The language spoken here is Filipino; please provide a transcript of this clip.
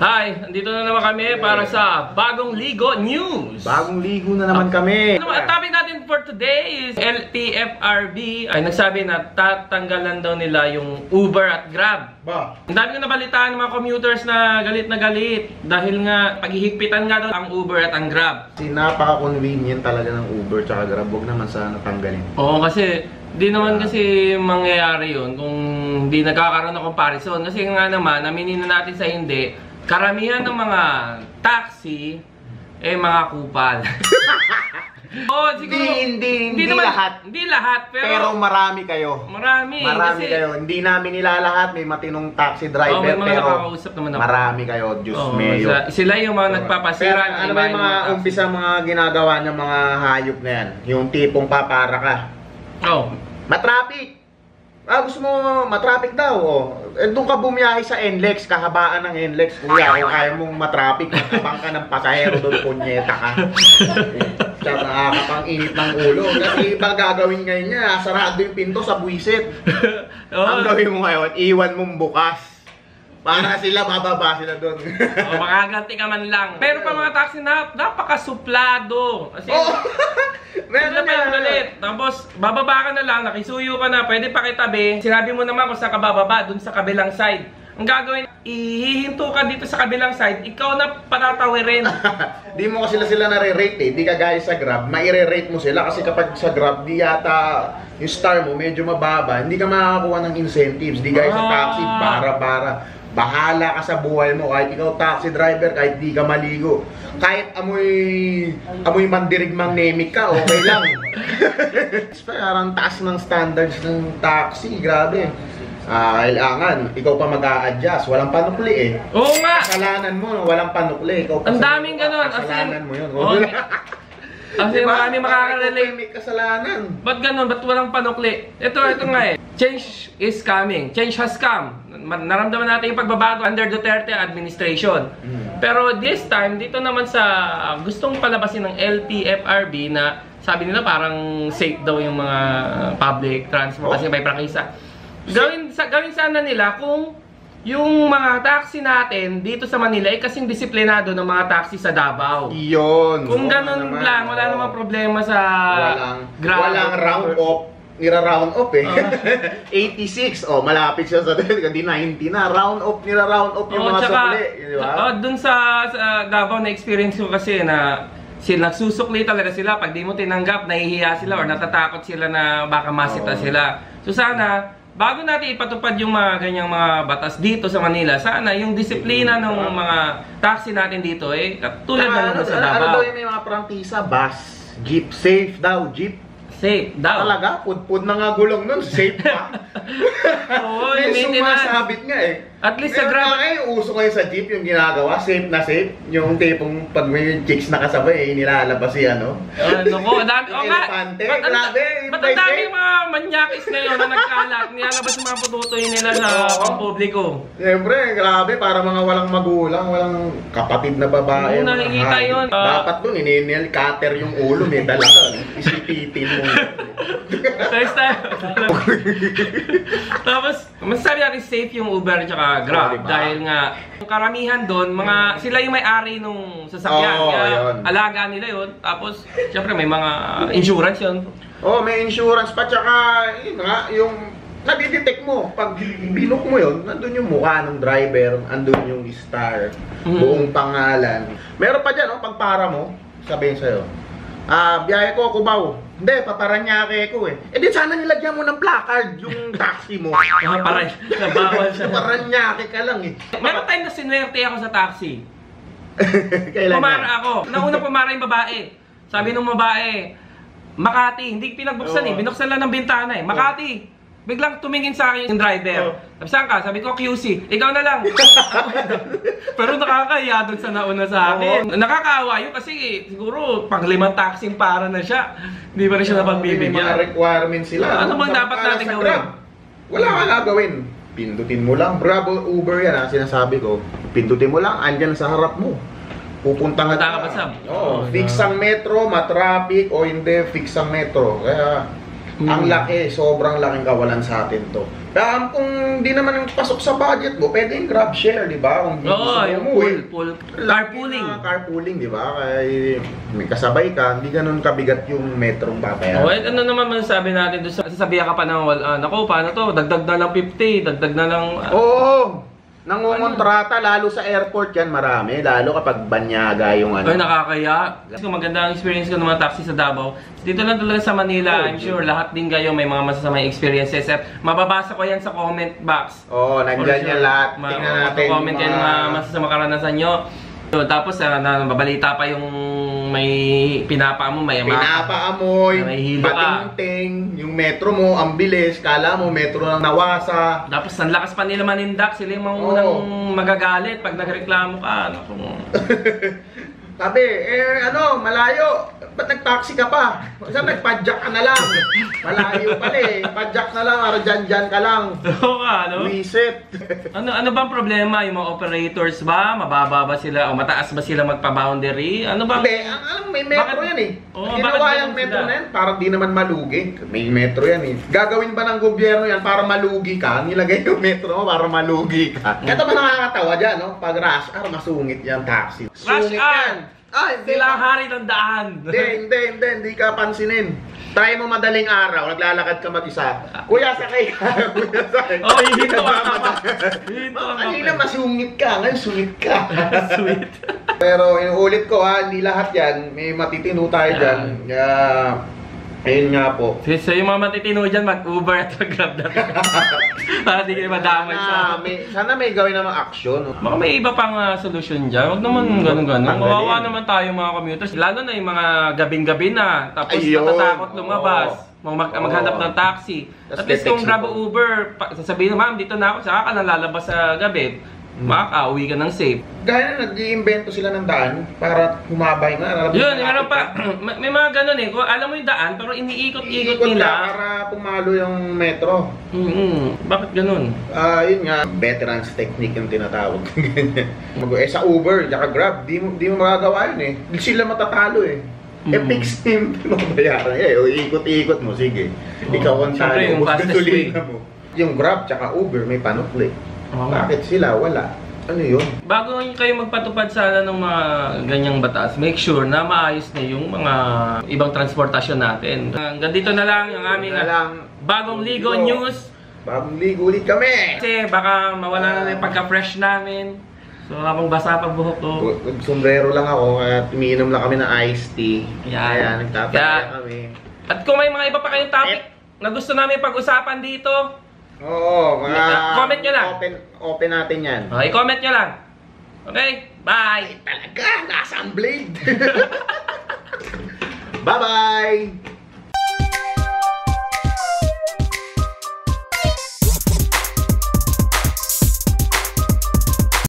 Hi, andito na naman kami para sa Bagong Ligo News. Bagong ligo na naman kami. Ano, ang topic natin for today is LTFRB ay nagsabi na tatanggalan daw nila yung Uber at Grab. Ba? Ang dami ko nabalitaan ng mga commuters na galit na galit dahil nga paghihigpitan nga daw ang Uber at ang Grab. Kasi napaka-convenient talaga ng Uber tsaka Grab. Huwag naman sana tanggalin. Oo, kasi di naman kasi mangyayari yun kung hindi nagkakaroon ng comparison. Kasi nga naman, aminin na natin sa hindi, karamihan ng mga taxi, eh mga kupal. Oo, siguro. Hindi, hindi, hindi lahat. Hindi lahat, pero, Pero marami kayo. marami. Marami kasi, kayo. Hindi namin nilalahat. May matinong taxi driver. Oo, may mga pero nakakausap naman ako. marami kayo. Diyos Oo, mayo. sa- sila yung mga nagpapasira. Pero ano ba yung mga taxi. umpisa mga ginagawa ng mga hayop na yan? Yung tipong papara ka. Oh. Matraffic! Ah, gusto mo matraffic daw, oh. Eh, doon ka bumiyahe sa NLEX, kahabaan ng NLEX, kuya. Kung ayaw mong matraffic, matabang ka ng pasahero doon, punyeta ka. Tsaka nakakapang init ng ulo. Kasi iba gagawin ngayon niya, sarado yung pinto sa buwisit. Oo. Ang gawin mo ngayon, iwan mong bukas. Para sila, bababa sila doon. Oh, makaganti ka man lang. Pero pa mga taxi na napakasuplado. As in, oh! Meron pa yung galit. Tapos, bababa ka na lang, nakisuyo ka na, pwede pakitabi. Sinabi mo naman kung saan ka bababa, dun sa kabilang side. Ang gagawin, ihihinto ka dito sa kabilang side, ikaw na patatawirin. di mo kasi sila sila nare-rate eh. Di ka gaya sa Grab, maire-rate mo sila kasi kapag sa Grab, di yata yung star mo medyo mababa, hindi ka makakakuha ng incentives. Di gaya sa Ah. taxi, para-para. Bahala ka sa buhay mo kahit ikaw taxi driver, kahit di ka maligo. Kahit amoy amoy mandirigmang nemik ka, okay lang. Parang taas ng standards ng taxi, grabe. Ah, kailangan, ikaw pa mag-a-adjust. Walang panukli eh. Oo nga! Kasalanan mo, walang panukli. Ikaw pa Ang daming ganun. As in- Kasalanan mo yun. Oo. Kasi Diba? marami makaka-relate. Ikaw pa may kasalanan. Ba't ganun? Ba't walang panukli? Ito, ito nga eh. Change is coming. Change has come. Ma- Naramdaman natin yung pagbabago under Duterte administration. Mm. Pero this time, dito naman sa uh, gustong palabasin ng LTFRB na sabi nila parang safe daw yung mga public transport Oh. kasi may prakisa. Gawin, sa, gawin sana nila kung yung mga taxi natin dito sa Manila ay kasing disiplinado ng mga taxi sa Davao. Yun. Kung ganun naman. lang, wala Oo. namang problema sa Walang, Grab. walang round off. Nira-round off eh. Ah. 86. Oh, malapit siya sa hindi 90 na. Round off, nira-round off yung Oo, mga tsaka, sukli. Di ba? oh, dun sa, sa Davao na experience ko kasi na sila nagsusukli talaga sila pag di mo tinanggap nahihiya sila or natatakot sila na baka masita Oo. sila. So sana bago natin ipatupad yung mga ganyang mga batas dito sa Manila, sana yung disiplina ng mga taxi natin dito eh tulad na ano, lang sa ano, ano Davao. daw yung may mga prangtisa? Bus, jeep, safe daw, jeep. Safe daw. Talaga, pud-pud na nga gulong nun, safe pa. Oo, May yung maintenance. sumasabit nga eh. At least sa Meron Grab- nga ngayon, uso ngayon sa jeep yung ginagawa, safe na safe. Yung tipong pag may chicks nakasabay, eh, nilalabas si ano. Ano ko, dami, Yung oh nga. elepante, Ba't ang- grabe, Ba't ang dami mga manyakis ngayon na nagkalat, nilalabas yung mga pututoy nila sa Oo. pampubliko. Siyempre, grabe, para mga walang magulang, walang kapatid na babae. Oo, mga nakikita hayop. yun. Ah. Dapat dun, ininil cutter yung ulo, may dala ka. Isipitin mo. First time. Tapos, masasabi natin safe yung Uber at Grab. Oo, diba? Dahil nga, yung karamihan doon, mga, sila yung may-ari nung sasakyan. Oo, Kaya, yun. alaga nila yun. Tapos, syempre may mga insurance yun. oh, may insurance pa, tsaka, yun nga, yung nadidetect mo. Pag binook mo yun, nandun yung mukha ng driver, andun yung star, Mhm. buong pangalan. Meron pa dyan, oh, pag para mo, sabihin sa'yo, ah, biyahe ko, Cubao. Hindi, paparanyake ko eh. Eh di sana nilagyan mo ng placard yung taxi mo. Mga paray, nabawal siya. Paranyake ka lang eh. Meron time na sinwerte ako sa taxi. Kailan Pumara yan? ako. Nauna pumara yung babae. Sabi nung babae, Makati, hindi pinagbuksan eh. Oo. Binuksan lang ng bintana eh. Makati. Biglang tumingin sa akin yung driver. Sabi, saan ka? Sabi ko, QC. Ikaw na lang. Pero nakakahiya doon sa nauna sa akin. Nakakaawa yun kasi siguro pang limang taxing para na siya. Hindi pa rin siya May mga napagbibigyan. requirements sila. Ano bang dapat natin sa gawin? Grab, Wala ka na gawin. Pindutin mo lang. Bravo Uber yan ha, sinasabi ko. Pindutin mo lang, andyan sa harap mo. Pupunta ka Punta ka pa, Sam. Oo, Oo, fix ang metro, matraffic o hindi, fix ang metro. Kaya, Ang Mm. laki, sobrang laking kawalan sa atin to. Kaya kung di naman yung pasok sa budget mo, pwede yung grab share, di ba? Kung Oo, mo yung pool, pool. Carpooling. na carpooling, di ba? Kaya may kasabay ka, hindi ganun kabigat yung metrong babayaran. Oh, eh, ano naman masasabi natin doon? Sasabihan ka pa ng, ah, naku, paano to? Dagdag na lang 50, dagdag na lang... ah, Oo! Nangungontrata, lalo sa airport yan, marami. Lalo kapag banyaga yung ano. Ay, nakakaya. Kasi kung maganda ang experience ko ng mga taxi sa Davao, dito lang talaga sa Manila, Oh, I'm sure lahat din kayo may mga masasamang experiences. At mababasa ko yan sa comment box. Oo, nandyan yan lahat. Tingnan natin. comment ng mga masasamang karanasan nyo. So, tapos, uh, na, mabalita pa yung may pinapa mo, may Pinapaamoy, May hilo ka. patingting, yung metro mo, ang bilis, kala mo metro lang nawasa. Tapos, ang lakas pa nila manindak. Sila yung mga Oo. unang magagalit pag nagreklamo ka. Naku. Sabi, eh ano, malayo. Ba't nag-taxi ka pa? Saan nagpadjak ka na lang? Malayo pala eh. Padjak na lang, ara dyan-dyan ka lang. Oo ka, no? Reset. Ano ano bang problema yung mga operators ba? Mababa ba sila o mataas ba sila magpa-boundary? Ano ba? Hindi, ang alam, may metro Bakit- yan eh. Oo, Ginawa yung metro sila? na yan, parang di naman malugi. May metro yan eh. Gagawin ba ng gobyerno yan para malugi ka? Nilagay yung metro mo para malugi ka. Ito ba nakakatawa dyan, no? Pag rush hour, masungit yan taxi. Rush hour! Ah, hindi. Sila ang hari ng daan. Hindi, hindi, hindi, hindi ka pansinin. Try mo madaling araw, naglalakad ka mag-isa. Kuya, sakay ka. Kuya, sakay ka. Oh, hihinto ka pa. Hihinto ka. Kanina masungit ka, ngayon sungit ka. Sweet. Pero inuulit ko ha, hindi lahat yan. May matitino tayo dyan. Kaya, ayun nga po. So, so yung mga matitino dyan, mag-Uber at mag-Grab na. Para di kayo madamay sa... Sana may, sana may gawin namang aksyon. Baka may iba pang ah, solusyon dyan. Huwag naman ganun-ganun. Tanggalin. Kawawa naman tayo mga commuters. Lalo na yung mga gabing-gabi na. Tapos Ayun. natatakot lumabas. Oo. Mag Oo. maghanap ng taxi. Tas At least kung Grab Uber, sasabihin mo, ma'am, dito na ako. Saka ka na lalabas sa gabi. Hmm. Makaka-uwi ka ng safe. Dahil nag-iimbento sila ng daan para humabay nga. Yun, meron pa. may may mga ganun eh. Kung alam mo yung daan, pero iniikot-ikot Iikot nila. nila para pumalo yung metro. Mm-hmm. Bakit ganun? Ah, yun nga, veterans technique yung tinatawag. Eh, sa Uber, tsaka Grab, di mo, di mo magagawa yun eh. Sila matatalo eh. Eh, Mm. fix him, pinabayaran. Eh, o, ikot-ikot mo, sige. Oo. Ikaw ang Siyempre, talo, yung fastest gasolina mo. Yung Grab, tsaka Uber, may panukli. Oo. Bakit sila? Wala. Ano yun? Bago kayo magpatupad sana ng mga ganyang batas, make sure na maayos na yung mga ibang transportasyon natin. Hanggang dito na lang ang aming Na lang, bagong Ligo Ligo. News. bagong ligo ulit kami. Kasi baka mawala na yung pagka-fresh namin. So habang basa pa buhok ko. Sombrero lang ako at umiinom lang kami ng iced tea. Yan. Kaya nagtataya Kaya- kami. At kung may mga iba pa kayong topic na gusto namin pag-usapan dito, Oo, mga... Comment nyo lang. Open, open natin yan. uh, i-comment nyo lang. Okay? Bye! Talaga, nasa blade. Bye-bye!